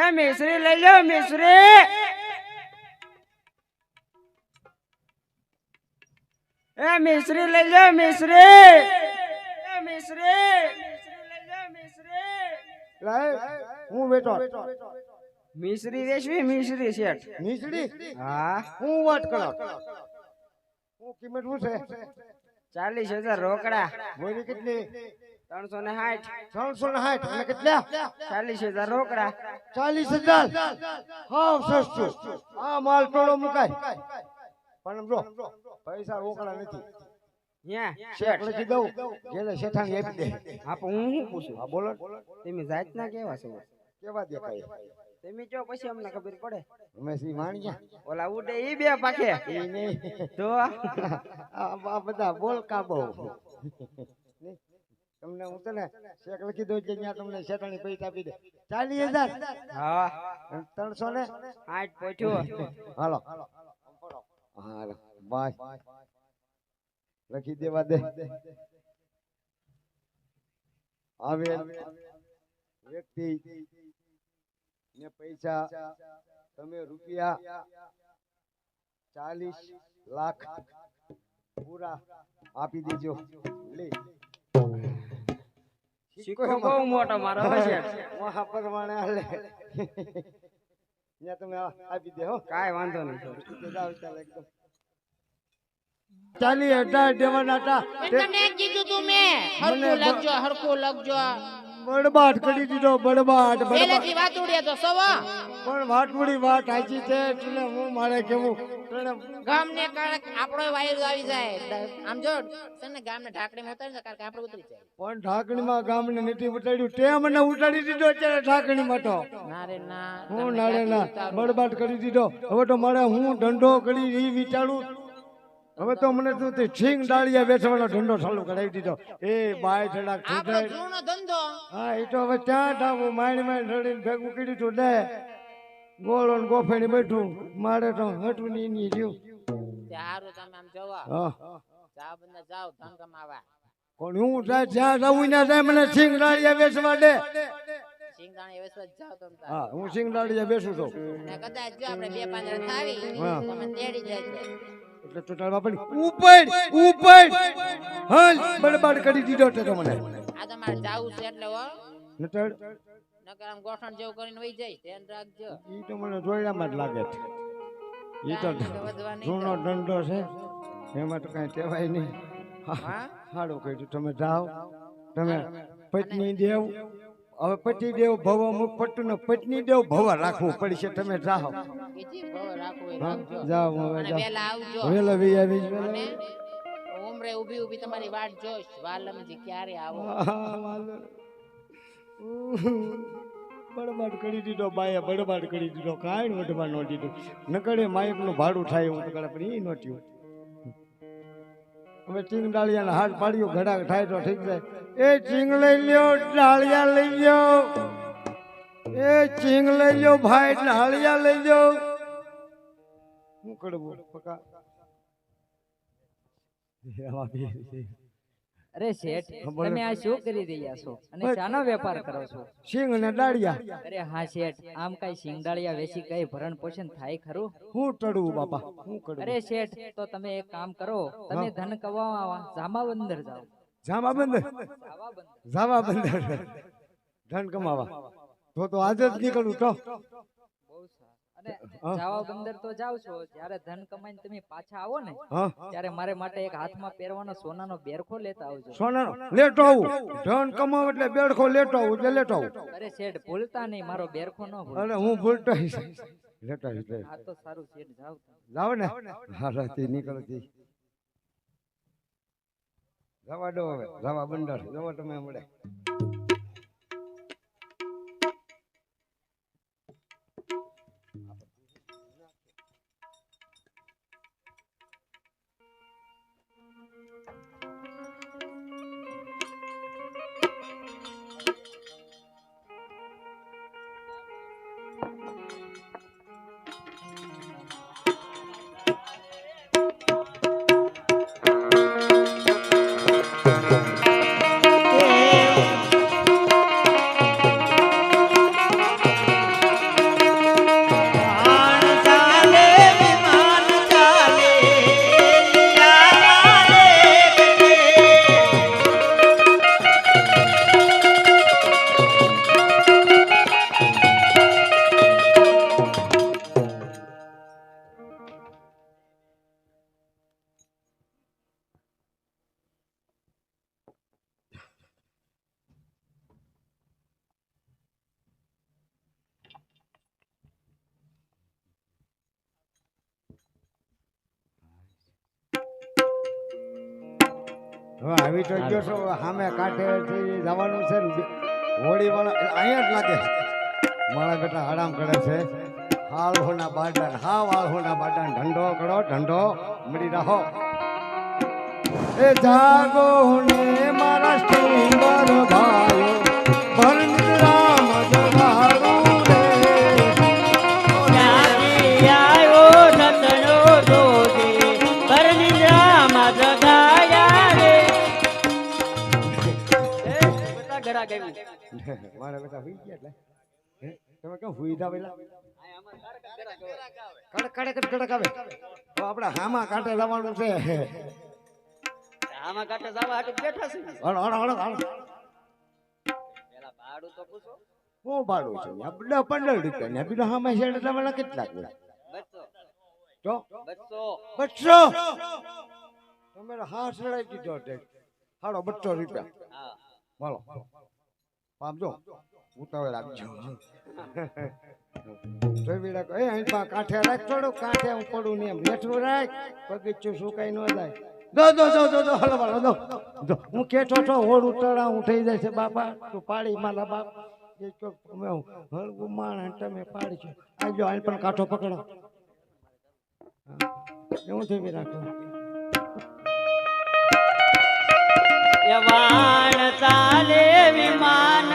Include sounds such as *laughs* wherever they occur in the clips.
એ મિશ્રી લઈ લો મિશ્રી. એ મિશ્રી લઈ લો મિશ્રી. એ મિશ્રી મિશ્રી મિશ્રી લાય હું બેઠો મિશ્રી વેચવી મિશ્રી શેઠ. નીચડી હા. હું વાત કરો? હું કિંમત શું છે? ચાલીસ હજાર રોકડા. બોલી કેટલી? ત્રણસો ને સાઠ ત્રણસો ને સાઠ અને કેટલા? ચાલીસ હજાર રોકડા. ચાલીસ હજાર? હાવ સસ્તું. આ માલ ટોળો મુકાય. પણ જો પૈસા રોકડા નથી. બોલો. તમે તમને હું તને લખી દઉં કે ત્યાં તમને શેતાણી પૈસા આપી દે. ચાલી હજાર. હા. ત્રણસો ને? આઠ પોઠ્યો હાલો. હાલો. બસ લખી દેવા દે. આવે વ્યક્તિ ને પૈસા તમે રૂપિયા ચાલીસ લાખ પૂરા આપી દેજો. લે. સિક્કો બહુ મોટો મારો હશે. મહા પરમાણે હાલે. ત્યાં તમે આપી દે હો. કાંઈ વાંધો નહીં તો જાઓ ચાલો એકદમ. ચાલી હટા દેવાના હતા તે કીધું તું મેં. હરખું લખજો હરખું લખજો. બરબાદ કરી દીધો બડબાટ પહેલેથી વાત ઉડ્યા તો સવા પણ વાટવડી વાત સાચી છે એટલે હું મારે કેવું ગામ ને કારણે આપણો વાયર આવી જાય. આમ જો તને ગામને ઢાકડીમાં ઉતારી કારણ કે આપણે ઉતરી જાય. પણ ઢાકણીમાં ગામને નથી ઉતાર્યું. તે મને ઉતારી દીધો અત્યારે ઢાકણીમાં તો. ના રે ના હું ના બડબાટ કરી દીધો. હવે તો મારે હું ધંધો કરી એ વિચારું. હવે તો મને તું તે છીંગ ડાળિયા વેચવાનો ધંધો ચાલુ કરાવી દીધો. એ બાય છડા ધંધો. હા એ તો હવે ત્યાં ટાવું માણી માણી રડીને ભેગું કીધું તું દે ગોળો ને ગોફેણી બેઠું. મારે તો હટવું નહીં નહીં રહ્યું તે તમે આમ જોવા. હા. બંને જાઓ ધન કમાવા. કોણ હું જાય જ્યાં જવું જાય મને સિંગ ડાળિયા બેસવા દે. હા હું બેસું છું. કદાચ જો આપણે બે પાંચ થાવી તમે તેડી જાય. એટલે તો તારા બાપાની ઉપર ઉપર હાલ. બડબડ કરી દીધો તે તો મને. આ તમારે જાવું છે એટલે હો. નટળ નકર આમ ગોઠણ જેવું કરીને વહી જાય. ધ્યાન રાખજો. ઈ તો મને જોયામાં જ લાગે છે. ઈ તો તો જૂનો. છે. એમાં તો કાંઈ કહેવાય નહીં. સારું કહ્યું તમે જાઓ. તમે પત્ની દેવ. હવે પતિ દેવ ભવ અમુક પટ્ટુ ને પત્ની દેવ ભવ રાખવું પડશે તમે જાઓ. જાઓ. વેલા વી આવી ઉમરે ઊભી ઊભી તમારી વાટ જોઈશ. વાલમજી ક્યારે આવો? બરબાદ કરી દીધો બાએ બરબાદ કરી દીધો. કાંઈ વધવા ન દીધું. નકડે માયકનું ભાડું થાય એવું પણ એ નહોતું. હવે ચીંગ ડાળિયાના હાથ પાડ્યો ઘડા થાય તો ઠીક જાય એ ચીંગ લઈ લ્યો ડાળિયા લઈ લ્યો. એ ચીંગ લઈ લ્યો ભાઈ ડાળિયા લઈ લ્યો. શું કરવું? પકા. અરે શેઠ તમે આ શું કરી રહ્યા છો? અને. શાનો વેપાર કરો છો? સિંગ અને ડાળિયા. અરે હા શેઠ આમ કઈ સિંગડાળિયા વેચી કઈ ભરણ પોષણ થાય ખરું? હું ટળવું બાપા. હું કરું અરે શેઠ તો તમે એક કામ કરો. તમે ધન કમાવા જામા બંદર જાઓ. જામા બંદર જામા બંદર ધન કમાવા. તો તો આજે જ નીકળું તો. અને. જાવા બંદર તો જાવ છો. જ્યારે ધન કમાઈને તમે પાછા આવો ને ત્યારે મારે માટે એક હાથમાં પહેરવાનો સોનાનો બેરખો લેતા આવજો. સોનાનો? લેટો આવું. ધન કમાવ એટલે બેરખો લેટો આવું એટલે લેતો આવું. અરે શેઠ ભૂલતા નહીં મારો બેરખો ન ભૂલ. અને હું ભૂલતો લેટો આ તો સારું શેઠ જાવ લાવો ને. હા રાતે નીકળતી જવા દો હવે જવા બંદર જવા તમે મળે હવે આવી તો ગયો છો સામે કાંઠે જવાનું છે હોળી વાળા અહીંયા જ લાગે. મારા બેટા આરામ કરે છે. હાલ હોના બાડાન હા વાળહોના હોના બાડાન ઢંઢો કરો, ઢંઢો મળી રહો. એ જાગો ને મારા સ્ટીમર ભાઈઓ મારા બેટા હુઈ ગયા એટલે. તમે કેમ હુઈ જા પેલા? કડક કડક કડક આવે. તો આપણે હામા કાંટે જવાનું છે. હામા કાંટે જવા હાટુ બેઠા છે. હળ હળ હળ પેલા ભાડું તો પૂછો. હું ભાડું છે? આ બધા પંદર રૂપિયા. ને બીજા હામાં શેડ તમારા કેટલા ગયા બસો. બસો. તમે તો હા સડાઈ દીધો હાડો બસો રૂપિયા. બોલો. પામજો ઉતાવળ રાખજો. *laughs* જોઈ રાખો એ અહીં પા કાંઠે રાખ થોડું કાંઠે હું પડું નહીં એમ. બેઠું રાખ બગીચું સુકાઈ ન જાય દો દો દો દો દો હલો હલો દો દો. હું કેઠો છો હોડ ઉતરા હું થઈ જાય છે બાપા તું પાડી મારા બાપ. જે તો અમે હળવું માણ તમે પાડી છો. આવજો અહીં પણ કાંઠો પકડો. એવું થઈ રાખો. એ વાણ ચાલે વિમાન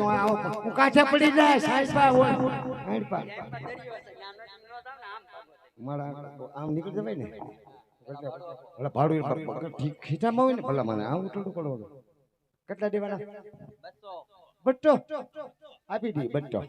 આ આવો. કાચા પડી જાય સાહેબ પા હોય. અહીં પા મારા આમ નીકળી જવાય ને? ભલે ભાડું પર- ઠીક ખીચામાં હોય ને ભલા મને. આવું થોડું પડવાનું કેટલા દેવાના? બટ્ટો. આપી દી બટ્ટો.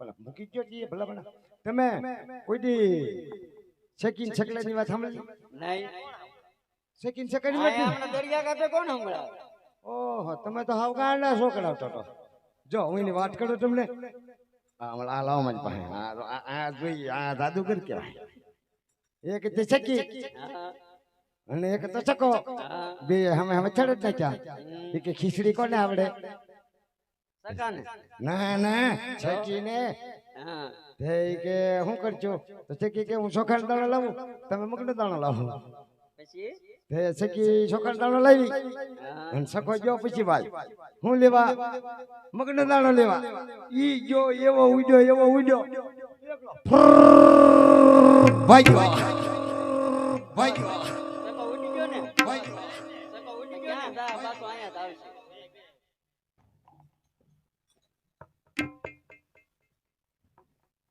ભલા મૂકી ગયો છીએ ભલા મને. તમે કોઈ દી સેકિન છકલાની વાત સાંભળી નહીં. સેકિન છકલાની વાત દરિયા કાંઠે કોણ સંભળાવે? ઓહો તમે તો હાવ ગાંડા છોકરા તો. જો હું એની વાત કરું તમને? આ હમણાં આ લાવો મારી પાસે. આ આ- આ જોઈ આ જાદુગર કહેવાય. એક તે ચકી અને એક તો ચકો બે હમે હમે ચડે જ નાખ્યા કે ખીચડી કોને આવડે? ના ના ચકી ને હા તે ઈ કે શું કરજો? તો છકી કે હું ચોખાનો દાણો લાવું? તમે મગનો દાણો લાવો. પછી? તે ચકી ચોખાનો દાણો લાવી અને સખો ગયો પછી ભાઈ હું લેવા? મગનો દાણો લેવા. ઈ ગયો એવો ઉડ્યો એવો ઉડ્યો. ભાઈ ભાગ્યો સકો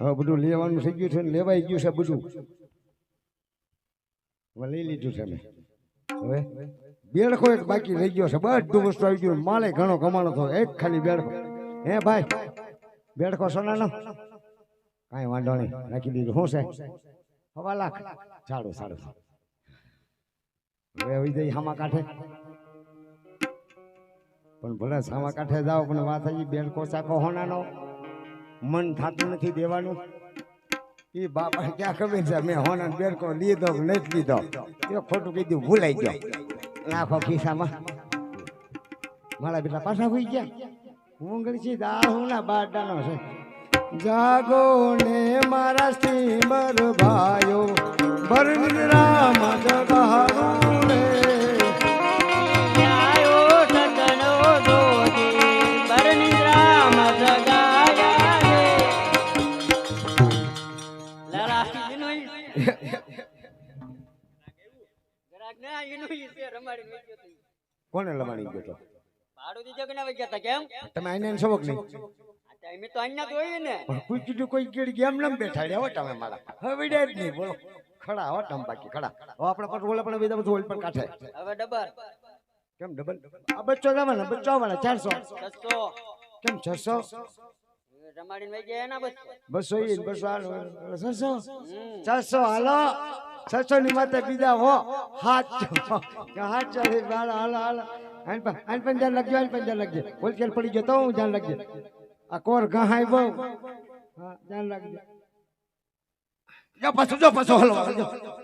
હા બધું લેવાનું થઈ ગયું છે ને લેવાઈ ગયું છે બધું. હવે લઈ લીધું છે મેં હવે બેડખો એક બાકી રહી ગયો છે. બધું વસ્તુ આવી ગયું. માલે ઘણો કમાણો થયો. એક ખાલી બેડખો હે ભાઈ બેડખો સોનાનો. કાંઈ વાંધો નહીં. રાખી દીધું. શું છે? હવા લાખ સારું સારું હવે આવી જઈ હામા કાંઠે. પણ ભલે સામા કાંઠે જાઓ પણ વાત આવી બેડખો ચાકો હોનાનો. મન થતું નથી દેવાનું. એ બાપા ક્યાં ખબર છે? મેં હોના બેરકો લીધો કે નથી લીધો? એ ખોટું કીધું ભૂલાઈ ગયો. નાખો ખિસ્સામાં. મારા બેટા પાછા હોઈ ગયા. ઊંઘડી છે દાહુના બારડાનો છે. જાગો ને મારા સ્ટીમર ભાઈઓ બરરામ જગાડું ના એનો ઈ છે રમાડી મેં ગયો કોને લમાણી ગયો તો? ભાડું દીધો કે ના વઈ ગયા તા કેમ? તમે આઈને સબક નહીં? ટાઈમે તો અહીંયા જ હોય ને. પણ કોઈ કીધું કોઈ કેડી ગેમ લમ બેઠા રહ્યા હો તમે મારા. હવે જ નહીં બોલો. ખડા હો તમે બાકી ખડા. હવે આપણે પર ઓલા પણ બીજા બધું ઓલ પણ કાઠે હવે ડબર કેમ ડબલ? આ બચ્ચો જવાના બચ્ચો આવવાના ચારસો. છસો. કેમ છસો? રમાડીને વહી ગયા એના બસ બસો બસો. હાલો છસો હાલો. છસો ની માથે બીજા હો, હાથ હાથ ચાલે હાલો, હાલ હાલ આન પણ ધ્યાન રાખજો, આન પણ ધ્યાન રાખજો. હોલસેલ પડી ગયો તો હું ધ્યાન રાખજો. આ કોર ગહાય બહુ હા, ધ્યાન રાખજો. જો પાછો જો પાછો હલો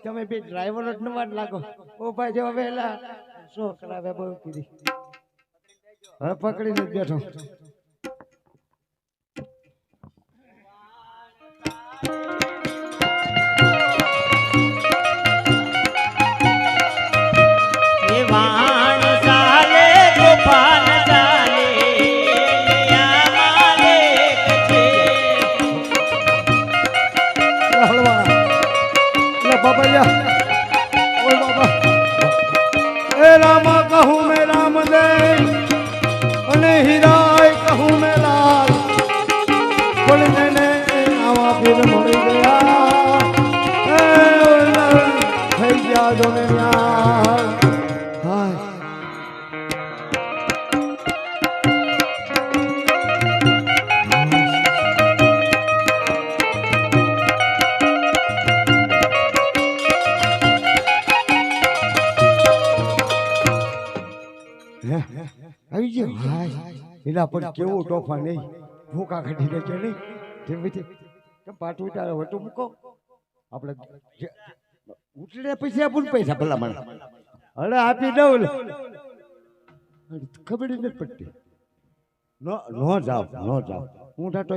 તમે બે ડ્રાઈવર જ નવા લાગો. ઓ ભાઈ જો વેલા શું કરાવે બહુ કીધી. હવે પકડીને બેઠો. એના પર કેવો તોફાન નહીં. ભૂકા કાઢી દે કે નહીં. ધીમે ધીમે પાટું ઉતારે વટું મૂકો. આપણે ઉતરે પછી આપણને પૈસા ભલા મને અરે આપી દઉં. ખબર નથી પડતી. નો નો જાવ નો જાવ. હું ઠા તો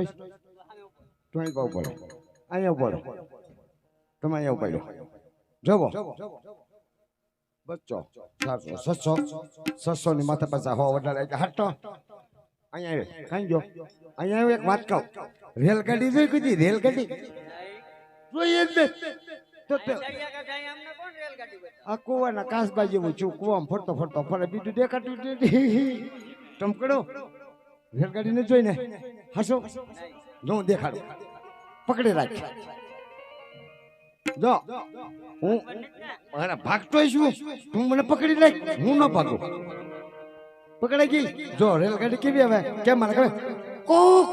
અહીં પાવ પડે અહીંયા પડે તમે અહીંયા પડ્યો જવો. બચ્ચો સાતસો સસો સસો ની માથે પાછા હો વધારે હટો. અહીંયા આવે ખાઈ ગયો અહીંયા આવ્યો એક વાત કહું રેલગાડી જોઈ કીધી રેલગાડી જોઈએ જ ને આ કુવાના કાસબા જેવું છું કુવામાં ફરતો ફરતો ફરે બીજું દેખાતું ટમકડો રેલગાડીને જોઈને હસો જો દેખાડો પકડી રાખ જો હું ભાગતો છું તું મને પકડી રાખ હું ન ભાગું પકડાઈ ગઈ. જો રેલગાડી કેવી આવે કેમ મને કહે કોક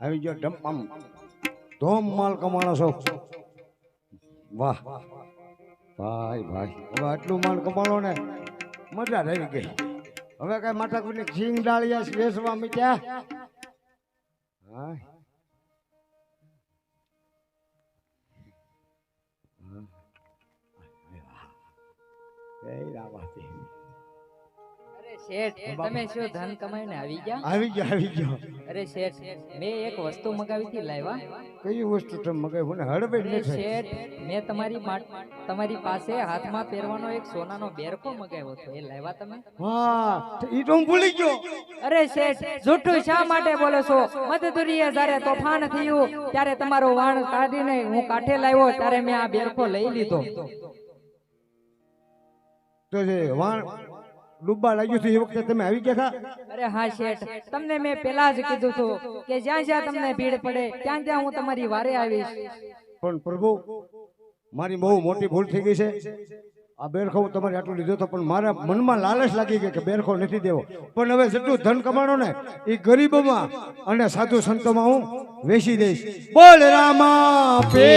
આવી ગયો ડમ ધોમ માલ કમાણો છો. વાહ. ભાઈ ભાઈ. હવે આટલું માલ કમાણો ને મજા રહી ગઈ. હવે કઈ માતા કોઈ સિંગ ડાળિયા વેસવા મીઠ્યા શેઠ તમે શું ધન કમાઈને આવી ગયા? આવી ગયા આવી ગયો. અરે શેઠ મેં એક વસ્તુ મગાવી હતી લાવ્યા. કઈ વસ્તુ તમે મગાવી? મને હળબેડ અરે નથી. શેઠ મેં તમારી તમારી પાસે હાથમાં પહેરવાનો એક સોનાનો બેરકો મગાવ્યો હતો. એ લાવ્યા તમે? હા ઈ તો હું ભૂલી ગયો. અરે શેઠ જૂઠું શા માટે બોલો છો? મધદુરીએ જ્યારે તોફાન થયું ત્યારે તમારો વાણ કાઢીને હું કાઠે લાવ્યો ત્યારે મેં આ બેરકો લઈ લીધો. તો જે વાણ ડૂબવા લાગ્યું છે એ વખતે તમે આવી ગયા હતા? અરે હા શેઠ. તમને મેં પેલા જ કીધું હતું કે જ્યાં જ્યાં તમને ભીડ પડે ત્યાં ત્યાં હું તમારી વારે આવીશ. પણ પ્રભુ મારી બહુ મોટી ભૂલ થઈ ગઈ છે. આ બેરખો હું તમારે આટલું લીધો હતો પણ મારા મનમાં લાલચ લાગી ગઈ કે બેરખો નથી દેવો. પણ હવે જેટલું ધન કમાણો ને એ ગરીબોમાં અને સાધુ સંતોમાં હું વેચી દઈશ. બોલ રામા પે